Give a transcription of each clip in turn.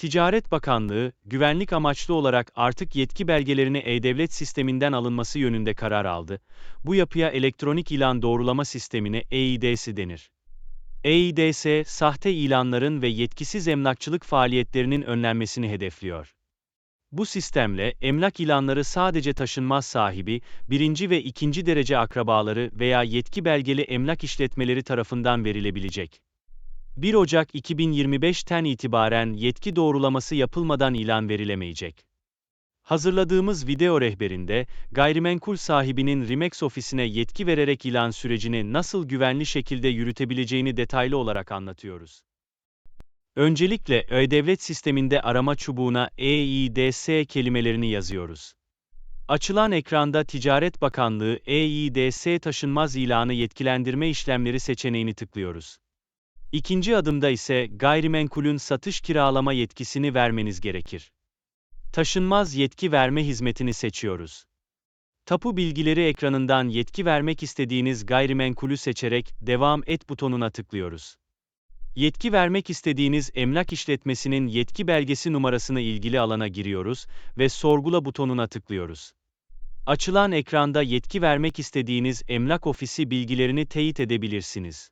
Ticaret Bakanlığı, güvenlik amaçlı olarak artık yetki belgelerini E-Devlet sisteminden alınması yönünde karar aldı. Bu yapıya elektronik ilan doğrulama sistemine EIDS denir. EIDS, sahte ilanların ve yetkisiz emlakçılık faaliyetlerinin önlenmesini hedefliyor. Bu sistemle, emlak ilanları sadece taşınmaz sahibi, birinci ve ikinci derece akrabaları veya yetki belgeli emlak işletmeleri tarafından verilebilecek. 1 Ocak 2025'ten itibaren yetki doğrulaması yapılmadan ilan verilemeyecek. Hazırladığımız video rehberinde, gayrimenkul sahibinin Rimex ofisine yetki vererek ilan sürecini nasıl güvenli şekilde yürütebileceğini detaylı olarak anlatıyoruz. Öncelikle E-Devlet sisteminde arama çubuğuna EIDS kelimelerini yazıyoruz. Açılan ekranda Ticaret Bakanlığı EIDS taşınmaz ilanı yetkilendirme işlemleri seçeneğini tıklıyoruz. İkinci adımda ise gayrimenkulün satış kiralama yetkisini vermeniz gerekir. Taşınmaz yetki verme hizmetini seçiyoruz. Tapu bilgileri ekranından yetki vermek istediğiniz gayrimenkulü seçerek Devam et butonuna tıklıyoruz. Yetki vermek istediğiniz emlak işletmesinin yetki belgesi numarasını ilgili alana giriyoruz ve Sorgula butonuna tıklıyoruz. Açılan ekranda yetki vermek istediğiniz emlak ofisi bilgilerini teyit edebilirsiniz.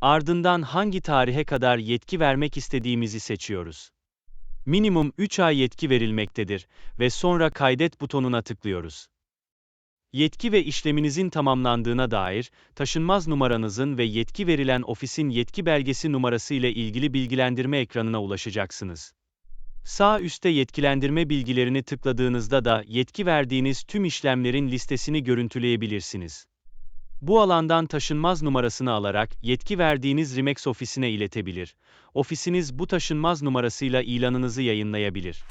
Ardından hangi tarihe kadar yetki vermek istediğimizi seçiyoruz. Minimum 3 ay yetki verilmektedir ve sonra kaydet butonuna tıklıyoruz. Yetki ve işleminizin tamamlandığına dair, taşınmaz numaranızın ve yetki verilen ofisin yetki belgesi numarası ile ilgili bilgilendirme ekranına ulaşacaksınız. Sağ üstte yetkilendirme bilgilerini tıkladığınızda da yetki verdiğiniz tüm işlemlerin listesini görüntüleyebilirsiniz. Bu alandan taşınmaz numarasını alarak yetki verdiğiniz Rimex ofisine iletebilir. Ofisiniz bu taşınmaz numarasıyla ilanınızı yayınlayabilir.